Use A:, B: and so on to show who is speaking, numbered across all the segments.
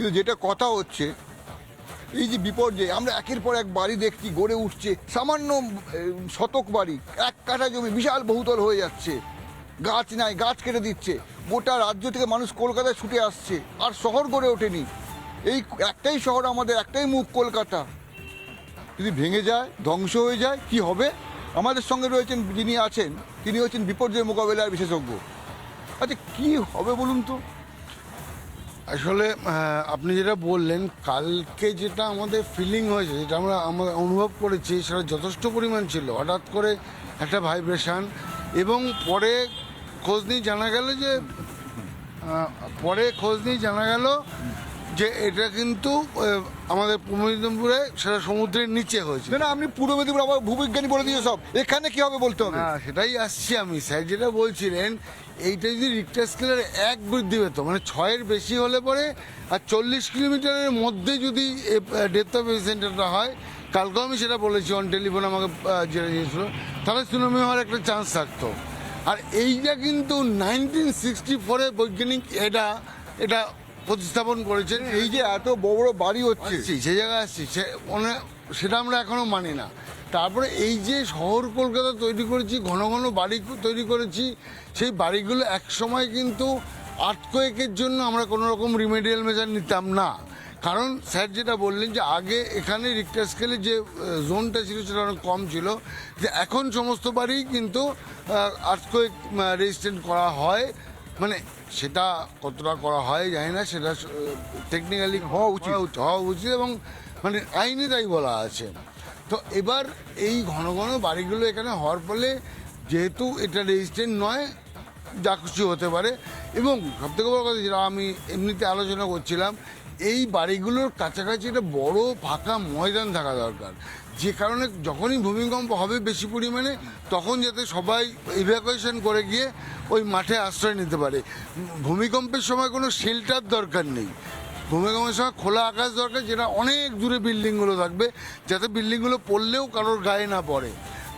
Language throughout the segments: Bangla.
A: কিন্তু যেটা কথা হচ্ছে, এই যে বিপর্যয়, আমরা একের পর এক বাড়ি দেখছি, গড়ে উঠছে, সামান্য শতক বাড়ি, এক কাঠা জমি, বিশাল বহুতল হয়ে যাচ্ছে, গাছ নাই, গাছ কেটে দিচ্ছে, গোটা রাজ্য থেকে মানুষ কলকাতায় ছুটে আসছে, আর শহর গড়ে ওঠেনি, এই একটাই শহর আমাদের, একটাই মুখ কলকাতা। যদি ভেঙে যায়, ধ্বংস হয়ে যায়, কি হবে? আমাদের সঙ্গে রয়েছেন যিনি আছেন, তিনি হচ্ছেন বিপর্যয় মোকাবিলার বিশেষজ্ঞ। আচ্ছা কি হবে বলুন তো?
B: আসলে আপনি যেটা বললেন, কালকে যেটা আমাদের ফিলিং হয়েছে, যেটা আমরা আমরা অনুভব করেছি, সেটা যথেষ্ট পরিমাণ ছিল। হঠাৎ করে একটা ভাইব্রেশান এবং পরে খোঁজ নিয়ে জানা গেল যে পরে খোঁজ নিয়ে জানা গেল যে এটা কিন্তু আমাদের পূর্ব মেদিনীপুরে সেটা সমুদ্রের নিচে হয়েছে
A: না আপনি পূর্ব মেদিনীপুর আমার ভূবিজ্ঞানী বলে দিয়ে সব। এখানে কি হবে বলতে হবে?
B: হ্যাঁ সেটাই আসছি আমি। স্যার যেটা বলছিলেন এইটা যদি রিক্টার স্কেলের এক বৃদ্ধি পেত মানে ছয়ের বেশি হলে পরে আর চল্লিশ কিলোমিটারের মধ্যে যদি ডেথ অফ সেন্টারটা হয় কালকেও আমি সেটা বলেছি অন টেলিফোন আমাকে যেটা দিয়েছিল তাহলে সুনামি হওয়ার একটা চান্স থাকতো। আর এইটা কিন্তু নাইনটিন সিক্সটি ফোরে বৈজ্ঞানিক এটা এটা প্রতিস্থাপন করেছেন,
A: এই যে এত বড় বড় বাড়ি হচ্ছে।
B: সেই জায়গায় আসছি, সে মানে সেটা আমরা এখনও মানি না। তারপরে এই যে শহর কলকাতা তৈরি করেছি, ঘন ঘন বাড়ি তৈরি করেছি, সেই বাড়িগুলো এক সময় কিন্তু আর্থকোয়েকের জন্য আমরা কোনো রকম রিমেডিয়াল মেজার নিতাম না। কারণ স্যার যেটা বললেন যে আগে এখানে রিক্টার স্কেলে যে জোনটা ছিল, সেটা অনেক কম ছিল। যে এখন সমস্ত বাড়ি কিন্তু আর্থকোয়েক রেজিস্ট্যান্ট করা হয়। মানে সেটা কতটা করা হয় জানি না সেটা টেকনিক্যালি হওয়া উচিত। হওয়া উচিত। এবং মানে আইনে তাই বলা আছে। তো এবার এই ঘন ঘন বাড়িগুলো এখানে হওয়ার ফলে যেহেতু এটা রেজিস্ট্রেন্ট নয় যা খুশি হতে পারে। এবং সবথেকে বড় কথা যেটা আমি এমনিতে আলোচনা করছিলাম এই বাড়িগুলোর কাছাকাছি একটা বড় ফাঁকা ময়দান থাকা দরকার। যে কারণে যখনই ভূমিকম্প হবে বেশি পরিমাণে, তখন যাতে সবাই ইভ্যাকুয়েশন করে গিয়ে ওই মাঠে আশ্রয় নিতে পারে। ভূমিকম্পের সময় কোনো শেল্টার দরকার নেই। ভূমিকম্পের সময় খোলা আকাশ দরকার, যেটা অনেক দূরে বিল্ডিংগুলো থাকবে, যাতে বিল্ডিংগুলো পড়লেও কারোর গায়ে না পড়ে।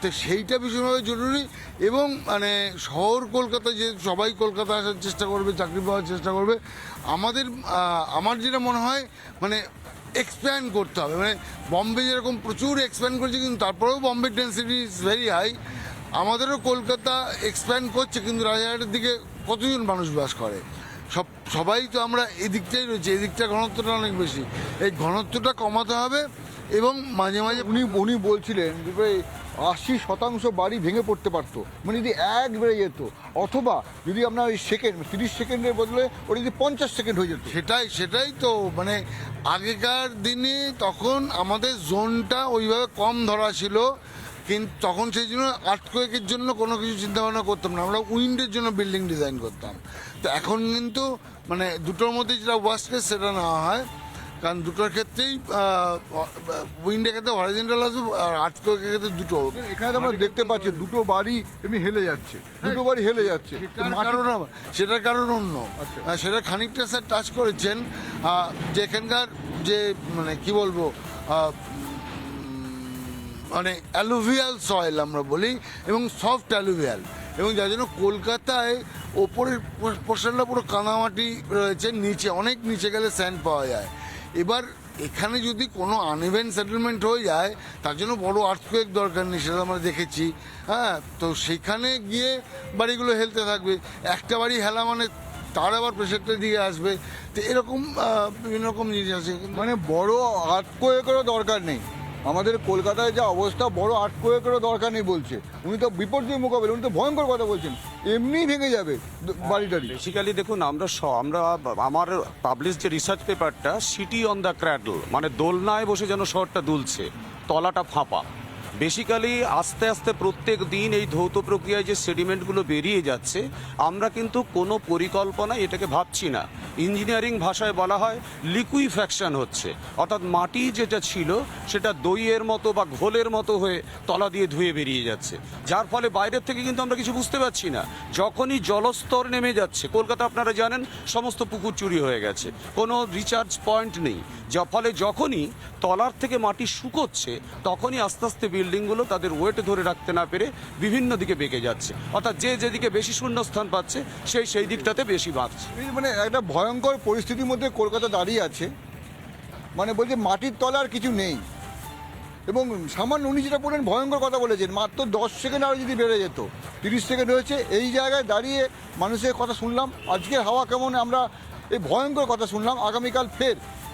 B: তো সেইটা ভীষণভাবে জরুরি এবং মানে শহর কলকাতা যে, সবাই কলকাতা আসার চেষ্টা করবে, চাকরি পাওয়ার চেষ্টা করবে। আমাদের আমার যেটা মনে হয় মানে এক্সপ্যান্ড করতে হবে। মানে বম্বে যেরকম প্রচুর এক্সপ্যান্ড করছে, কিন্তু তারপরেও Bombay density is very high আমাদেরও কলকাতা এক্সপ্যান্ড করছে, কিন্তু রাজারহাটের দিকে কতজন মানুষ বাস করে? সব, সবাই তো আমরা এদিকটাই রয়েছে, এদিকটা ঘনত্বটা অনেক বেশি। এই ঘনত্বটা কমাতে হবে এবং মাঝে মাঝে
A: উনি উনি বলছিলেন যে প্রায় আশি শতাংশ বাড়ি ভেঙে পড়তে পারতো। মানে যদি এক বেড়ে যেত, অথবা যদি আপনার ওই সেকেন্ড তিরিশ সেকেন্ডের বদলে ওটা যদি পঞ্চাশ সেকেন্ড হয়ে যেত।
B: সেটাই সেটাই তো মানে আগেকার দিনে তখন আমাদের জোনটা ওইভাবে কম ধরা ছিল কিন্তু তখন সেই জন্য আর্থকোয়েকের জন্য কোনো কিছু চিন্তা ভাবনা করতাম না। আমরা উইন্ডের জন্য বিল্ডিং ডিজাইন করতাম। তো এখন কিন্তু মানে দুটোর মধ্যে যেটা ওয়ার্স্ট কেস সেটা নেওয়া হয় কারণ দুটোর ক্ষেত্রেই উইন্ডের ক্ষেত্রে হরিজেন্টাল আসবে আর আর্থকোয়েকের ক্ষেত্রে দুটো।
A: এখানে আমরা দেখতে পাচ্ছি দুটো বাড়ি এমনি হেলে যাচ্ছে দুটো বাড়ি হেলে যাচ্ছে।
B: সেটার কারণ সেটার কারণ অন্য।
A: আচ্ছা।
B: সেটা খানিকটা স্যার টাচ করেছেন। যে এখানকার যে মানে কি বলব মানে অ্যালুভিয়াল সয়েল আমরা বলি এবং সফট অ্যালুভিয়াল এবং যার জন্য কলকাতায় ওপরের পোর্শনটা পুরো কানামাটি রয়েছে নিচে অনেক নিচে গেলে স্যান্ড পাওয়া যায়। এবার এখানে যদি কোনো আনইভেন সেটেলমেন্ট হয়ে যায়, তার জন্য বড় আর্থকোয়েক দরকার নেই, সেটা আমরা দেখেছি। হ্যাঁ তো সেখানে গিয়ে বাড়িগুলো হেলতে থাকবে। একটা বাড়ি হেলা মানে তার আবার প্রেশারটা দিয়ে আসবে। তো এরকম বিভিন্ন রকম জিনিস আছে।
A: মানে বড় আর্থকোয়েকেরও দরকার নেই। আমাদের কলকাতায় যা অবস্থা বড় আটকোয়েকেরও দরকার নেই বলছে। উনি তো বিপর্যয় মোকাবিলা উনি তো ভয়ঙ্কর কথা বলছেন। এমনিই ভেঙে যাবে বাড়িটা বাড়িটারি
C: বেসিক্যালি দেখুন আমরা আমরা আমার পাবলিশ যে রিসার্চ পেপারটা সিটি অন দ্য ক্র্যাডল মানে দোলনায় বসে যেন শহরটা দুলছে তলাটা ফাঁপা। বেসিক্যালি আস্তে আস্তে প্রত্যেক দিন এই ধৌত প্রক্রিয়ায় যে সেডিমেন্টগুলো বেরিয়ে যাচ্ছে, আমরা কিন্তু কোনো পরিকল্পনা এটাকে ভাবছি না। ইঞ্জিনিয়ারিং ভাষায় বলা হয় লিকুইফ্যাকশন হচ্ছে। অর্থাৎ মাটি যেটা ছিল, সেটা দইয়ের মতো বা ঘোলের মতো হয়ে তলা দিয়ে ধুয়ে বেরিয়ে যাচ্ছে। যার ফলে বাইরের থেকে কিন্তু আমরা কিছু বুঝতে পারছি না। যখনই জলস্তর নেমে যাচ্ছে, কলকাতা আপনারা জানেন, সমস্ত পুকুর চুরি হয়ে গেছে। কোনো রিচার্জ পয়েন্ট নেই। যা ফলে যখনই তলার থেকে মাটি শুকোচ্ছে, তখনই আস্তে আস্তে বিল্ডিংগুলো তাদের ওয়েট ধরে রাখতে না পেরে বিভিন্ন দিকে বেঁকে যাচ্ছে। অর্থাৎ যে যেদিকে বেশি শূন্যস্থান পাচ্ছে, সেই সেই দিকটাতে বেশি
A: এই মানে একটা ভয়ঙ্কর পরিস্থিতির মধ্যে কলকাতা দাঁড়িয়ে আছে। মানে বলছে মাটির তলার কিছু নেই। এবং সামান্য উনি যেটা বললেন, ভয়ঙ্কর কথা বলেছেন, মাত্র দশ সেকেন্ড আরও যদি বেড়ে যেত, তিরিশ সেকেন্ড হয়েছে, এই জায়গায় দাঁড়িয়ে মানুষের কথা শুনলাম। আজকের হাওয়া কেমন, আমরা এই ভয়ঙ্কর কথা শুনলাম। আগামীকাল ফের